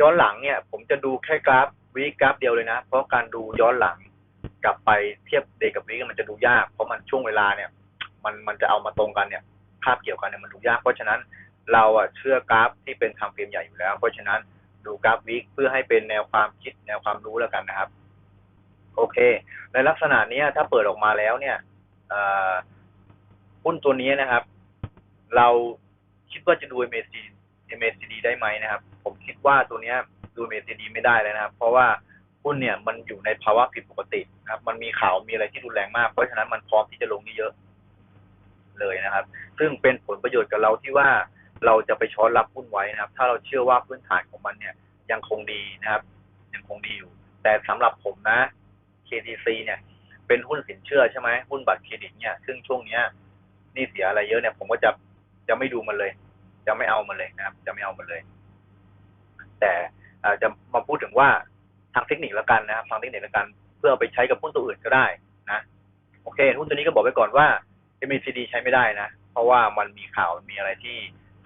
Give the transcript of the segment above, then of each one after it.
ย้อนหลังเนี่ย ผมจะดูแค่กราฟวีกราฟเดียวเลยนะ เพราะการดูย้อนหลังกลับไปเทียบเดกับวีกมันจะดูยาก เพราะมันช่วงเวลาเนี่ย มันมันจะเอามาตรงกันเนี่ยภาพเกี่ยวกันเนี่ยมันดูยาก เพราะฉะนั้นเราอะเชื่อกราฟที่เป็นทำเฟรมใหญ่อยู่แล้ว เพราะฉะนั้นดูกราฟวีคเพื่อให้เป็นแนวความคิดแนวความรู้แล้วกันนะครับ โอเค ในลักษณะนี้ถ้าเปิดออกมาแล้วเนี่ยหุ้นตัวนี้นะครับ เราคิดว่าจะดู MACD MACD ได้ไหมนะครับ ผมคิดว่าตัวนี้ดู MACD ไม่ได้เลยนะครับ เพราะว่าหุ้นเนี่ยมันอยู่ในภาวะผิดปกตินะครับ มันมีข่าวมีอะไรที่รุนแรงมาก เพราะฉะนั้นมันพร้อมที่จะลงเยอะเลยนะครับ ซึ่งเป็นผลประโยชน์กับเราที่ว่าเราจะไปช้อนรับหุ้นไว้นะครับ ถ้าเราเชื่อว่าพื้นฐานของมันเนี่ยยังคงดีนะครับ ยังคงดีอยู่ แต่สำหรับผมนะ KTC เนี่ย เป็นหุ้นสินเชื่อใช่ไหมหุ้นบัตรเครดิตเนี่ย ซึ่งช่วงเนี้ยนี่เสียอะไรเยอะเนี่ย ผมก็จะจะไม่ดูมันเลย จะไม่เอามันเลยนะครับ จะไม่เอามันเลย แต่จะมาพูดถึงว่าทางเทคนิคแล้วกันนะครับทางเทคนิคแล้วกัน เพื่อไปใช้กับหุ้นตัวอื่นก็ได้นะโอเคหุ้นตัวนี้ก็บอกไว้ก่อนว่า MACD ใช้ไม่ได้นะ เพราะว่ามันมีข่าวมีอะไรที่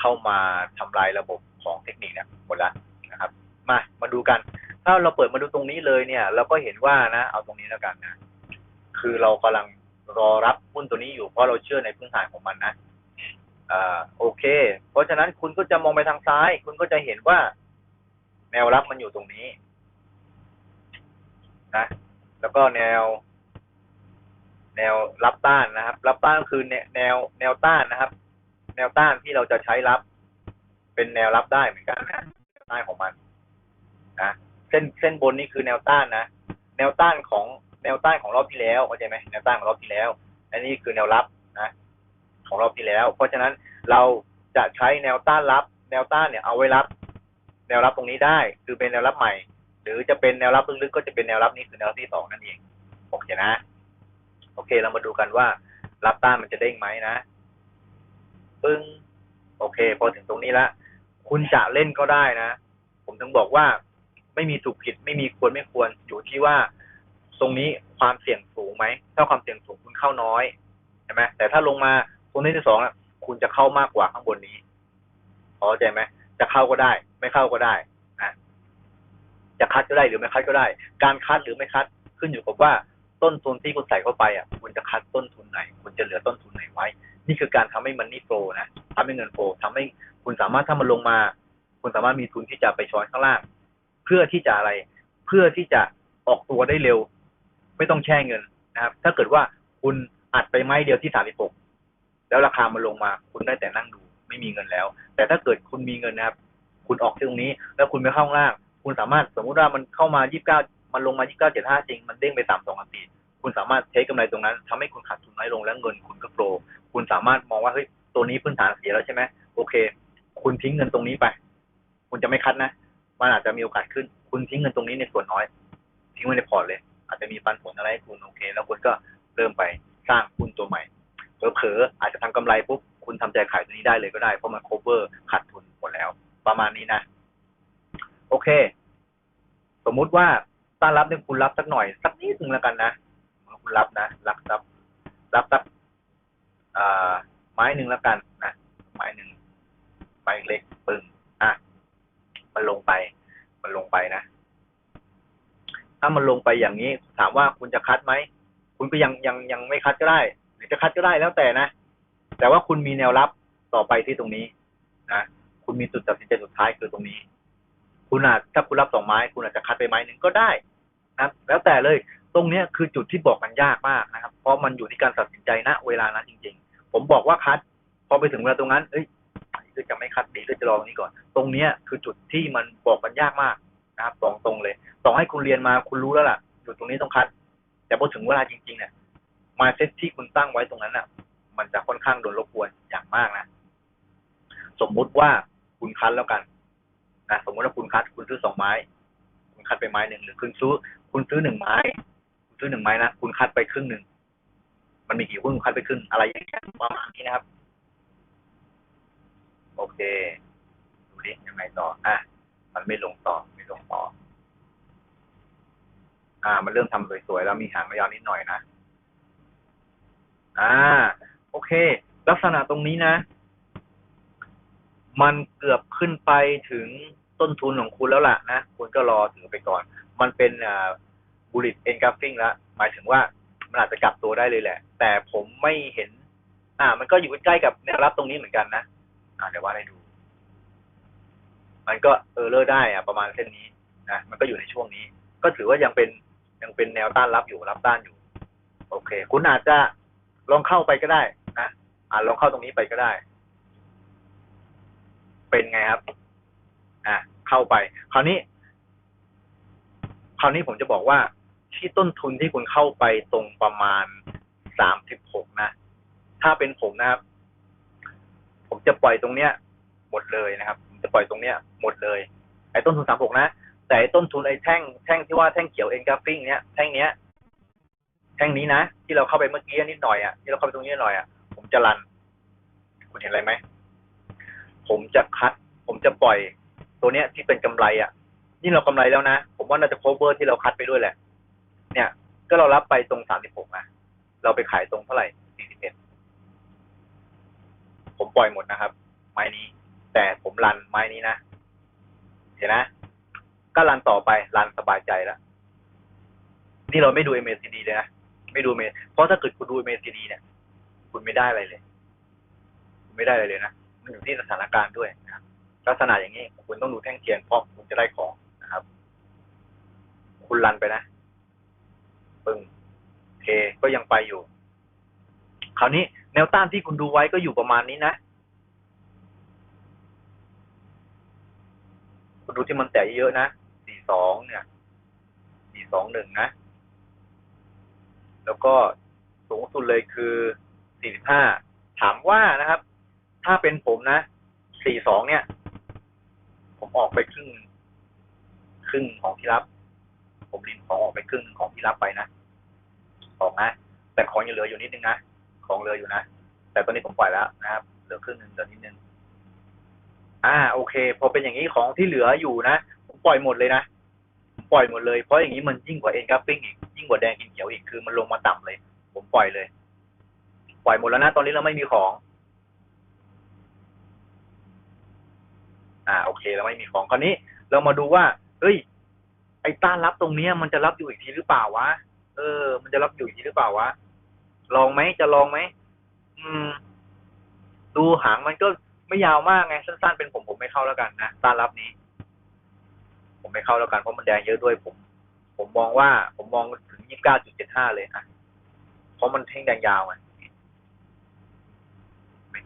เข้ามาทำลายระบบของเทคนิคเนี่ยหมดแล้วนะครับ มามาดูกัน ถ้าเราเปิดมาดูตรงนี้เลยเนี่ย เราก็เห็นว่านะ เอาตรงนี้แล้วกันนะ คือเรากำลังรอรับหุ้นตัวนี้อยู่เพราะเราเชื่อในพื้นฐานของมันนะอ่าโอเค เพราะฉะนั้นคุณก็จะมองไปทางซ้าย คุณก็จะเห็นว่า แนวรับมันอยู่ตรงนี้นะแล้วก็แนว แนวรับต้านนะครับ รับต้านคือแนวแนวแนวต้านนะครับ แนวต้านที่เราจะใช้รับ เป็นแนวรับได้เหมือนกันนะต้านของมันนะเส้นเส้นบนนี่คือแนวต้านนะแนวต้านของแนวต้านของรอบที่แล้วเข้าใจไหมแนวต้านของรอบที่แล้ว อันนี้คือแนวรับนะของรอบที่แล้ว เพราะฉะนั้นเราจะใช้แนวต้านรับ แนวต้านเนี่ยเอาไว้รับ แนวรับตรงนี้ได้ คือเป็นแนวรับใหม่ หรือจะเป็นแนวรับลึกๆก็จะเป็นแนวรับนี้คือแนวที่สองนั่นเองโอเคนะ โอเคเรามาดูกันว่ารับต้านมันจะเด้งไหมนะปึ้งโอเค พอถึงตรงนี้ละคุณจะเล่นก็ได้นะ ผมถึงบอกว่าไม่มีถูกผิดไม่มีควรไม่ควรอยู่ที่ว่า ตรงนี้ความเสี่ยงสูงไหม ถ้าความเสี่ยงสูงคุณเข้าน้อยใช่ไหมแต่ถ้าลงมาตรงนี้ที่สองคุณจะเข้ามากกว่าข้างบนนี้พอใจไหม จะเข้าก็ได้ ไม่เข้าก็ได้นะจะคัดก็ได้หรือไม่คัดก็ได้ การคัดหรือไม่คัดขึ้นอยู่กับว่าต้นทุนที่คุณใส่เข้าไปอะคุณจะคัดต้นทุนไหนคุณจะเหลือต้นทุนไหนไว้ นี่คือการทำให้มันนี่โฟนะทำให้เงินโฟทำให้คุณสามารถถ้ามันลงมา คุณสามารถมีทุนที่จะไปช้อนข้างล่าง เพื่อที่จะอะไร เพื่อที่จะออกตัวได้เร็ว ไม่ต้องแช่เงินนะครับ ถ้าเกิดว่าคุณอัดไปไม้เดียวที่สามสิบหกแล้วราคามันลงมา คุณได้แต่นั่งดู ไม่มีเงินแล้ว แต่ถ้าเกิดคุณมีเงินนะครับ คุณออกที่ตรงนี้ แล้วคุณไปเข้าข้างล่าง คุณสามารถสมมุติว่ามันเข้ามายี่สิบเก้ามันลงมายี่สิบเก้าเจ็ดห้าจริง มันเด้งไปสามสองสี่คุณสามารถใช้กำไรตรงนั้นทำให้คุณขาดทุนน้อยลงและเงินคุณก็โปรคุณสามารถมองว่าเฮ้ยตัวนี้พื้นฐานเสียแล้วใช่ไหมโอเค คุณทิ้งเงินตรงนี้ไป คุณจะไม่คัดนะมันอาจจะมีโอกาสขึ้น คุณทิ้งเงินตรงนี้ในส่วนน้อย ทิ้งไว้ในพอร์ตเลย อาจจะมีปันผลอะไรให้คุณโอเค แล้วคุณก็เริ่มไปสร้างหุ้นตัวใหม่เผลอๆอาจจะทำกำไรปุ๊บ คุณทำใจขายตัวนี้ได้เลยก็ได้ เพราะมัน cover ขาดทุนหมดแล้ว ประมาณนี้นะ โอเค สมมุติว่าต้านรับเนี่ยคุณรับสักหน่อย สักนิดนึงแล้วกันนะคุณรับนะรับรับรับสักไม้หนึ่งแล้วกันนะไม้หนึ่งไม้เล็กปึ้งอะมันลงไป มันลงไปนะถ้ามันลงไปอย่างนี้ ถามว่าคุณจะคัดไหมคุณก็ยังยังยังไม่คัดก็ได้ หรือจะคัดก็ได้แล้วแต่นะ แต่ว่าคุณมีแนวรับต่อไปที่ตรงนี้นะคุณมีจุดตัดสินใจสุดท้ายคือตรงนี้ คุณอาจถ้าคุณรับสองไม้ คุณอาจจะคัดไปไม้หนึ่งก็ได้นะแล้วแต่เลยตรงนี้คือจุดที่บอกมันยากมากนะครับ เพราะมันอยู่ที่การตัดสินใจณเวลานั้นจริง ๆ ผมบอกว่าคัด พอไปถึงเวลาตรงนั้น เอ้ยก็จะไม่คัดดีก็จะรอตรงนี้ก่อน ตรงเนี้ยคือจุดที่มันบอกกันยากมากนะครับตรงตรงเลยต่อให้คุณเรียนมาคุณรู้แล้วล่ะจุดตรงนี้ต้องคัด แต่พอถึงเวลาจริงๆเนี่ยมาเซตที่คุณตั้งไว้ตรงนั้นอะ มันจะค่อนข้างโดนรบกวนอย่างมากนะ สมมุติว่าคุณคัดแล้วกันนะสมมติว่าคุณคัดคุณซื้อสองไม้ คุณคัดไปไม้หนึ่งหรือคุณซื้อ คุณซื้อหนึ่งไม้ คุณซื้อหนึ่งไม้นะคุณคัดไปครึ่งหนึ่งมันมีกี่หุ้นคัดไปขึ้นอะไรอย่างเงี้ยประมาณนี้นะครับ โอเคดูดิยังไงต่ออะมันไม่ลงต่อไม่ลงต่อ อ่า มันเริ่มทำสวยๆแล้วมีหางยาวนิดหน่อยนะอ่า โอเค ลักษณะตรงนี้นะ มันเกือบขึ้นไปถึงต้นทุนของคุณแล้วล่ะนะคุณก็รอถือไปก่อน มันเป็นอ่าบุลิตเอนกราฟิงแล้วหมายถึงว่ามันอาจจะกลับตัวได้เลยแหละ แต่ผมไม่เห็น อ่า มันก็อยู่ใกล้กับแนวรับตรงนี้เหมือนกันนะอ่าเดี๋ยวว่าให้ดู มันก็เออเลอร์ได้อะประมาณเส้นนี้นะมันก็อยู่ในช่วงนี้ ก็ถือว่ายังเป็นยังเป็นแนวต้านรับอยู่รับต้านอยู่ โอเค คุณอาจจะลองเข้าไปก็ได้ อ่าลองเข้าตรงนี้ไปก็ได้ เป็นไงครับ อะเข้าไป คราวนี้ คราวนี้ผมจะบอกว่า ที่ต้นทุนที่คุณเข้าไปตรงประมาณสามสิบหกนะ ถ้าเป็นผมนะครับ ผมจะปล่อยตรงเนี้ย หมดเลยนะครับผมจะปล่อยตรงเนี้ย หมดเลย ไอ้ต้นทุนสามหกนะแต่ไอ้ต้นทุนไอ้แท่งแท่งที่ว่าแท่งเขียวเอ็นกราฟิงเนี้ยแท่งเนี้ยแท่งนี้นะที่เราเข้าไปเมื่อกี้นิดหน่อยอะที่เราเข้าไปตรงนี้หน่อยอะ จะรัน คุณเห็นอะไรไหม ผมจะคัด ผมจะปล่อย ตัวเนี้ยที่เป็นกำไรอะ นี่เรากำไรแล้วนะ ผมว่าน่าจะ cover ที่เราคัดไปด้วยแหละ เนี่ย ก็เรารับไปตรงสามสิบหกนะเราไปขายตรงเท่าไหร่สี่สิบเอ็ดผมปล่อยหมดนะครับ ไม้นี้ แต่ผมรันไม้นี้นะ เห็นนะ ก็รันต่อไป รันสบายใจแล้วนี่เราไม่ดู MACD เลยนะ ไม่ดูเมเพราะถ้าเกิดคุณดู MACD เนี่ย คุณไม่ได้อะไรเลย คุณไม่ได้อะไรเลยนะมันอยู่ที่สถานการณ์ด้วยนะครับลักษณะอย่างนี้คุณต้องดูแท่งเทียนเพราะคุณจะได้ของนะครับ คุณรันไปนะปึ้งเคก็ยังไปอยู่ คราวนี้แนวต้านที่คุณดูไว้ก็อยู่ประมาณนี้นะคุณดูที่มันแตะเยอะนะสี่สองเนี่ยสี่สองหนึ่งนะ แล้วก็สูงสุดเลยคือ สี่สิบห้าถามว่านะครับ ถ้าเป็นผมนะสี่สองเนี่ย ผมออกไปครึ่ง ครึ่งของที่รับ ผมรินของออกไปครึ่งของที่รับไปนะออกนะแต่ของยังเหลืออยู่นิดนึงนะของเหลืออยู่นะแต่ตอนนี้ผมปล่อยแล้วนะครับ เหลือครึ่งหนึ่งเหลือนิดนึงอ่า โอเค พอเป็นอย่างนี้ของที่เหลืออยู่นะผมปล่อยหมดเลยนะผมปล่อยหมดเลยเพราะอย่างนี้มันยิ่งกว่าเอ็นกราฟปิ้งอีกยิ่งกว่าแดงกินเขียวอีกคือมันลงมาต่ำเลย ผมปล่อยเลย ล่อยหมดแล้วนะ ตอนนี้เราไม่มีของ อ่า โอเค เราไม่มีของคราวนี้ เรามาดูว่า เฮ้ย ไอ้ต้านรับตรงเนี้ย มันจะรับอยู่อีกทีหรือเปล่าวะ เออ มันจะรับอยู่อีกทีหรือเปล่าวะ ลองไหม จะลองไหม อืม ดูหางมันก็ไม่ยาวมากไง สั้นๆ เป็นผมผมไม่เข้าแล้วกันนะ ต้านรับนี้ ผมไม่เข้าแล้วกัน เพราะมันแดงเยอะด้วยผม ผมมองว่า ผมมองถึงยี่สิบเก้าจุดเจ็ดห้าเลยนะเพราะมันแท่งแดงยาวไง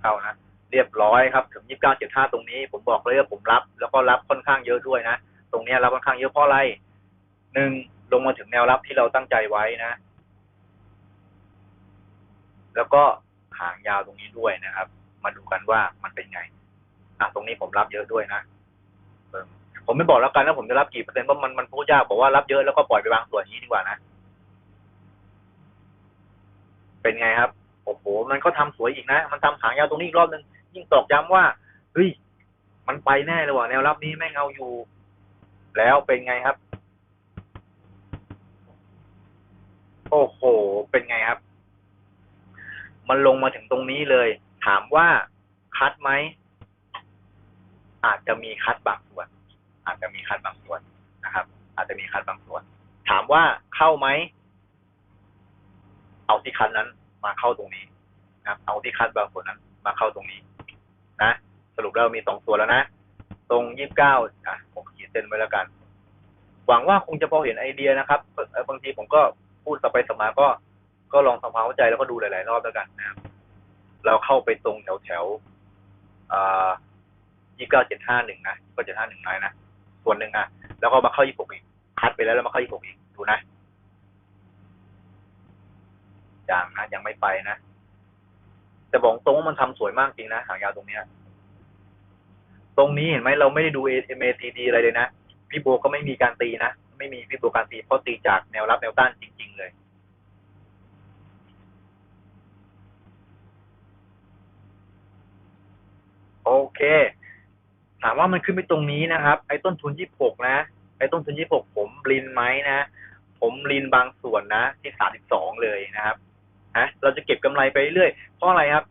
เขานะเรียบร้อยครับถึงยี่สิบเก้าเจ็ดห้าตรงนี้ ผมบอกเลยว่าผมรับ แล้วก็รับค่อนข้างเยอะด้วยนะตรงนี้รับค่อนข้างเยอะเพราะอะไรหนึ่งลงมาถึงแนวรับที่เราตั้งใจไว้นะ แล้วก็หางยาวตรงนี้ด้วยนะครับ มาดูกันว่ามันเป็นไงอะตรงนี้ผมรับเยอะด้วยนะผมไม่บอกแล้วกันว่าผมจะรับกี่เปอร์เซ็นต์เพราะมันมันพูดยากบอกว่ารับเยอะแล้วก็ปล่อยไปบางส่วนนี้ดีกว่านะ เป็นไงครับ โอ้โห มันก็ทำสวยอีกนะ มันทำหางยาวตรงนี้อีกรอบนึง ยิ่งตอกย้ำว่า เฮ้ย มันไปแน่เลยว่ะแนวรับนี้แม่งเอาอยู่ แล้วเป็นไงครับ โอ้โห เป็นไงครับ มันลงมาถึงตรงนี้เลย ถามว่าคัดไหม อาจจะมีคัดบางส่วน อาจจะมีคัดบางส่วนนะครับ อาจจะมีคัดบางส่วน ถามว่าเข้าไหม เอาที่คัดนั้น มาเข้าตรงนี้นะเอาที่คัดบางส่วนนั้น มาเข้าตรงนี้ นะ สรุปแล้วมีสองตัวแล้วนะ ตรงยี่สิบเก้าอะผมขีดเส้นไว้แล้วกัน หวังว่าคงจะพอเห็นไอเดียนะครับบางทีผมก็พูดสไปสมาก็ ก็ลองทำความเข้าใจแล้วก็ดูหลายๆรอบแล้วกันนะครับ เราเข้าไปตรงแถวแถวยี่เก้าเจ็ดห้าหนึ่งนะก็เจ็ดห้าหนึ่งนะส่วนหนึ่งอะ แล้วก็มาเข้ายี่หกอีกคัดไปแล้วแล้วมาเข้ายี่หกอีกดูนะ อย่างนะยังไม่ไปนะแต่บอกตรงว่ามันทำสวยมากจริงนะหางยาวตรงเนี้ย ตรงนี้เห็นไหมเราไม่ได้ดู MACD อะไรเลยนะพี่โบก็ไม่มีการตีนะไม่มีพี่โบการตีเพราะตีจากแนวรับแนวต้านจริง ๆ เลยโอเค ถามว่ามันขึ้นไปตรงนี้นะครับ ไอ้ต้นทุนยี่หกนะ ไอ้ต้นทุนยี่หกผมลินไหมนะ ผมลินบางส่วนนะ ที่สามสิบสองเลยนะครับ ฮะเราจะเก็บกำไรไปเรื่อยเพราะอะไรครับ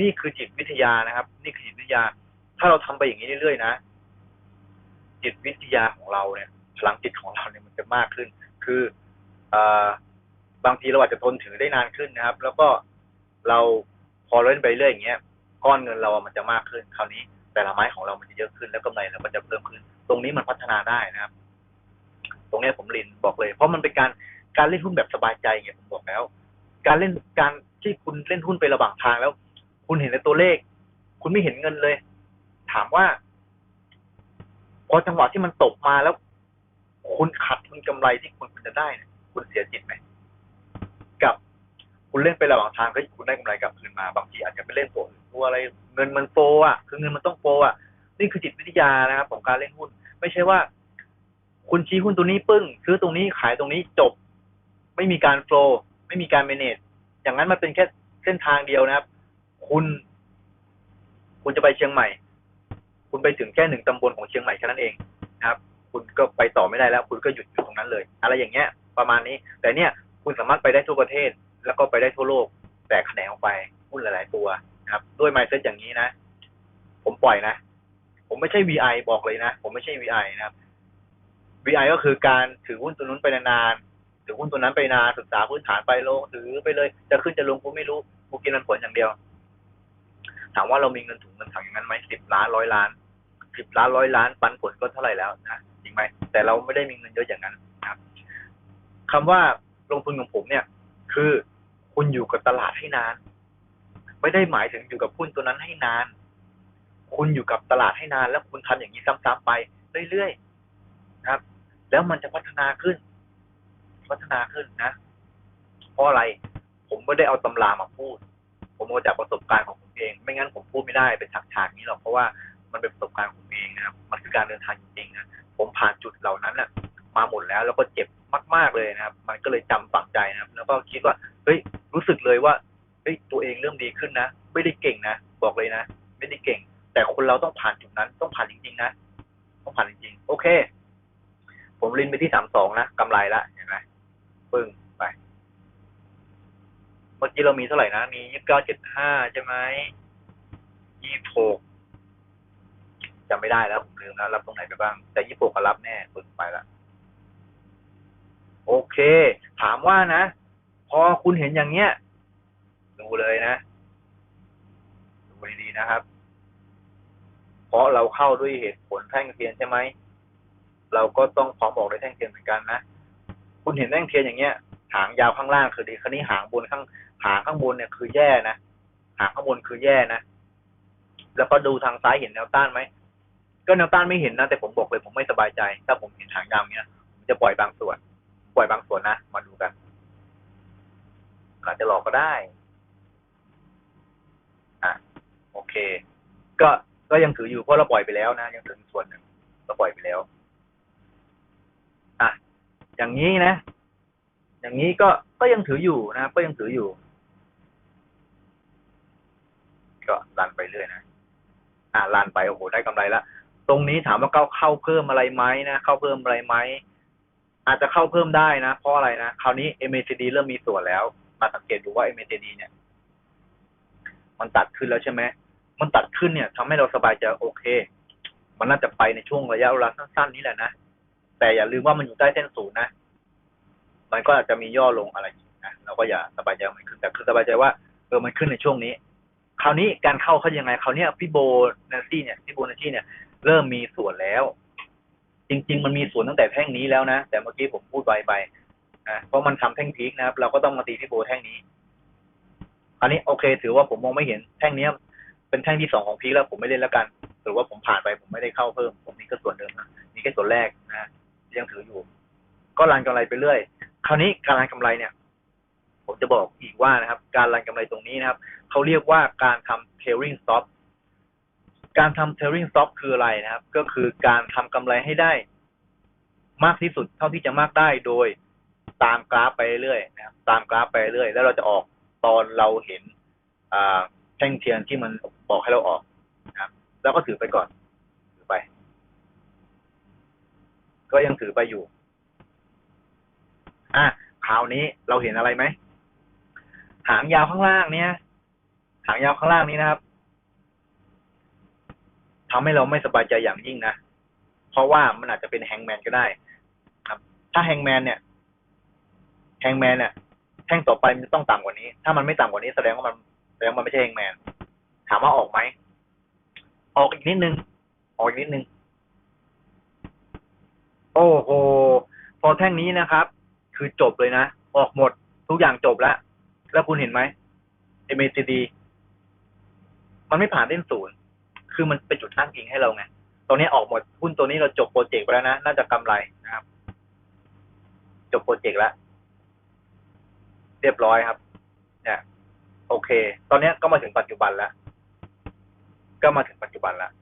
นี่คือจิตวิทยานะครับ นี่คือจิตวิทยา ถ้าเราทำไปอย่างนี้เรื่อยๆนะจิตวิทยาของเราเนี่ยพลังจิตของเราเนี่ยมันจะมากขึ้น คืออบางทีเราอาจจะทนถือได้นานขึ้นนะครับ แล้วก็เราพอเล่นไปเรื่อยอย่างเงี้ยก้อนเงินเรามันจะมากขึ้น คราวนี้แต่ละไม้ของเรามันจะเยอะขึ้น แล้วกำไรเราก็จะเพิ่มขึ้น ตรงนี้มันพัฒนาได้นะครับ ตรงเนี้ยผมลินบอกเลย เพราะมันเป็นการการเล่นหุ้นแบบสบายใจไงผมบอกแล้ว การเล่นการที่คุณเล่นหุ้นไประหว่างทางแล้ว คุณเห็นในตัวเลข คุณไม่เห็นเงินเลย ถามว่า พอจังหวะที่มันตกมาแล้ว คุณขาดทุนกำไรที่คุณคุณจะได้เนี่ยคุณเสียจิตไหมกับคุณเล่นไประหว่างทางก็คุณได้กำไรกลับคืนมา บางทีอาจจะไปเล่นตัวอื่นตัวอะไร เงินมันโฟอะ คือเงินมันต้องโฟอะ นี่คือจิตวิทยานะครับของการเล่นหุ้น ไม่ใช่ว่า คุณชี้หุ้นตัวนี้ปึ้ง ซื้อตรงนี้ขายตรงนี้จบ ไม่มีการโฟล์ ไม่มีการเมเนจอย่างนั้นมันเป็นแค่เส้นทางเดียวนะครับ คุณ คุณจะไปเชียงใหม่ คุณไปถึงแค่หนึ่งตำบลของเชียงใหม่แค่นั้นเองนะครับ คุณก็ไปต่อไม่ได้แล้ว คุณก็หยุดอยู่ตรงนั้นเลย อะไรอย่างเงี้ย ประมาณนี้ แต่เนี่ย คุณสามารถไปได้ทั่วประเทศ แล้วก็ไปได้ทั่วโลก แตกแขนงออกไปหุ้นหลาย ๆ ตัวนะครับ ด้วย mindset อย่างนี้นะ ผมปล่อยนะ ผมไม่ใช่ VI บอกเลยนะ ผมไม่ใช่ VI นะครับ VI ก็คือการถือหุ้นตัวนู้นไปนานๆ ถือหุ้นตัวนั้นไปนานศึกษาพื้นฐานไปลงถือไปเลย จะขึ้นจะลงกูไม่รู้กูกินมันผลอย่างเดียว ถามว่าเรามีเงินถุงเงินถังอย่างนั้นไหมสิบล้านร้อยล้านสิบล้านร้อยล้านปันผลก็เท่าไหร่แล้วนะจริงไหมแต่เราไม่ได้มีเงินเยอะอย่างนั้นนะครับคำว่าลงทุนของผมเนี่ย คือคุณอยู่กับตลาดให้นาน ไม่ได้หมายถึงอยู่กับหุ้นตัวนั้นให้นาน คุณอยู่กับตลาดให้นาน แล้วคุณทำอย่างนี้ซ้ำๆไปเรื่อยๆนะครับ แล้วมันจะพัฒนาขึ้น พัฒนาขึ้นนะ เพราะอะไร ผมไม่ได้เอาตำรามาพูด ผมเอาจากประสบการณ์ของผมเอง ไม่งั้นผมพูดไม่ได้เป็นฉากๆนี้หรอก เพราะว่ามันเป็นประสบการณ์ของผมเองนะครับ มันคือการเดินทางจริงๆนะ ผมผ่านจุดเหล่านั้นน่ะมาหมดแล้ว แล้วก็เจ็บมาก ๆเลยนะครับ มันก็เลยจำฝังใจนะครับ แล้วก็คิดว่า เฮ้ย รู้สึกเลยว่า เฮ้ย ตัวเองเริ่มดีขึ้นนะ ไม่ได้เก่งนะ บอกเลยนะ ไม่ได้เก่ง แต่คนเราต้องผ่านจุดนั้น ต้องผ่านจริงๆนะ ต้องผ่านจริงๆ โอเคผมลินไปที่สามสองนะกำไรละเห็นไหม ปึ้งไป เมื่อกี้เรามีเท่าไหร่นะ มียี่สิบเก้าเจ็ดห้าใช่ไหมยี่สิบหกจำไม่ได้แล้วผมลืมแล้วรับตรงไหนไปบ้าง แต่ยี่สิบหกก็รับแน่ปึ้งไปละโอเค ถามว่านะ พอคุณเห็นอย่างเนี้ย ดูเลยนะ ดูดีๆนะครับ เพราะเราเข้าด้วยเหตุผลแท่งเทียนใช่ไหม เราก็ต้องพร้อมบอกด้วยแท่งเทียนเหมือนกันนะ คุณเห็นแท่งเทียนอย่างเงี้ย หางยาวข้างล่างคือดีคันนี้หางบนข้าง หางข้างบนเนี่ยคือแย่นะหางข้างบนคือแย่นะแล้วก็ดูทางซ้ายเห็นแนวต้านไหมก็แนวต้านไม่เห็นนะแต่ผมบอกเลยผมไม่สบายใจ ถ้าผมเห็นหางยาวเงี้ยผมจะปล่อยบางส่วน ปล่อยบางส่วนนะมาดูกันอาจจะหลอกก็ได้ อะ โอเค ก็ก็ยังถืออยู่เพราะเราปล่อยไปแล้วนะยังถือส่วนหนึ่งเราปล่อยไปแล้ว อย่างนี้นะ อย่างนี้ก็ก็ยังถืออยู่นะก็ยังถืออยู่ ก็รันไปเรื่อยนะอะรันไปโอ้โหได้กำไรละตรงนี้ถามว่าเข้าเข้าเพิ่มอะไรไหมนะเข้าเพิ่มอะไรไหมอาจจะเข้าเพิ่มได้นะเพราะอะไรนะคราวนี้ MACD เริ่มมีส่วนแล้ว มาสังเกตดูว่า MACD เนี่ย มันตัดขึ้นแล้วใช่ไหมมันตัดขึ้นเนี่ยทำให้เราสบายใจโอเค มันน่าจะไปในช่วงระยะเวลาสั้นๆนี้แหละนะ แต่อย่าลืมว่ามันอยู่ใต้เส้นศูนย์นะ มันก็อาจจะมีย่อลงอะไรอย่างนี้นะเราก็อย่าสบายใจมันขึ้นแต่คือสบายใจว่าเออมันขึ้นในช่วงนี้ คราวนี้การเข้าเขายังไงคราวนี้พี่โบนันซี่เนี่ยพี่โบนันซี่เนี่ยเริ่มมีส่วนแล้ว จริง ๆ มันมีส่วนตั้งแต่แท่งนี้แล้วนะแต่เมื่อกี้ผมพูดไวไปนะเพราะมันทำแท่งพีคนะครับ เราก็ต้องมาตีพี่โบแท่งนี้อันนี้โอเค ถือว่าผมมองไม่เห็นแท่งเนี้ย เป็นแท่งที่สองของพีคแล้วผมไม่เล่นแล้วกันถือว่าผมผ่านไปผมไม่ได้เข้าเพิ่ม ผมมีแค่ส่วนเดิมนะมีแค่ส่วนแรกนะ ยังถืออยู่ ก็รันกำไรไปเรื่อย คราวนี้การรันกำไรเนี่ย ผมจะบอกอีกว่านะครับ การรันกำไรตรงนี้นะครับเขาเรียกว่าการทำ trailing stop การทำ trailing stop คืออะไรนะครับ ก็คือการทำกำไรให้ได้ มากที่สุดเท่าที่จะมากได้โดยตามกราฟไปเรื่อยนะครับ ตามกราฟไปเรื่อยแล้วเราจะออกตอนเราเห็นแท่งเทียนที่มันบอกให้เราออกนะครับ แล้วก็ถือไปก่อน ถือไป ก็ยังถือไปอยู่ อะคราวนี้เราเห็นอะไรไหมหางยาวข้างล่างเนี่ย หางยาวข้างล่างนี้นะครับทำให้เราไม่สบายใจอย่างยิ่งนะเพราะว่ามันอาจจะเป็นแฮงแมนก็ได้ ครับ ถ้าแฮงแมนเนี่ยแฮงแมนเนี่ยแท่งต่อไปมันจะต้องต่ำกว่านี้ ถ้ามันไม่ต่ำกว่านี้แสดงว่ามันแสดงว่ามันไม่ใช่แฮงแมนถามว่าออกไหมออกอีกนิดนึงออกอีกนิดนึง อ้โห พอแท่งนี้นะครับ คือจบเลยนะ ออกหมดทุกอย่างจบแล้ว แล้วคุณเห็นไหม MACD มันไม่ผ่านเส้นศูนย์ คือมันเป็นจุดตั้งอิงให้เราไงตอนนี้ออกหมด หุ้นตัวนี้เราจบโปรเจกต์ไปแล้วนะ น่าจะกำไรนะครับ จบโปรเจกต์แล้ว เรียบร้อยครับ เนี่ย โอเค ตอนนี้ก็มาถึงปัจจุบันแล้ว ก็มาถึงปัจจุบันแล้ว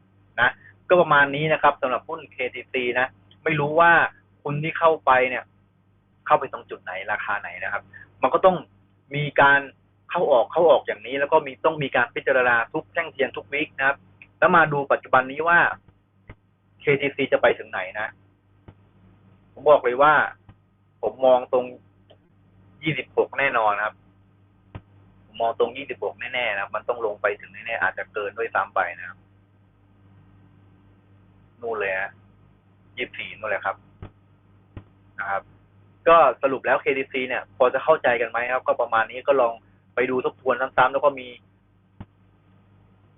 นะ ก็ประมาณนี้นะครับสำหรับหุ้น KTC นะ ไม่รู้ว่าคุณที่เข้าไปเนี่ย เข้าไปตรงจุดไหนราคาไหนนะครับ มันก็ต้องมีการเข้าออกเข้าออกอย่างนี้ แล้วก็มีต้องมีการพิจารณาทุกแท่งเทียนทุกวิกนะครับ แล้วมาดูปัจจุบันนี้ว่า KTC จะไปถึงไหนนะ ผมบอกเลยว่า ผมมองตรง 26 แน่นอนครับผมมองตรง 26 แน่ๆนะครับ มันต้องลงไปถึงแน่ๆอาจจะเกินด้วยซ้ำไปนะครับ นู่นเลยฮะ ยี่สิบสี่นู่นแหละครับนะครับ ก็สรุปแล้ว KDC เนี่ย พอจะเข้าใจกันไหมครับ ก็ประมาณนี้ก็ลองไปดูทบทวนซ้ำๆแล้วก็มี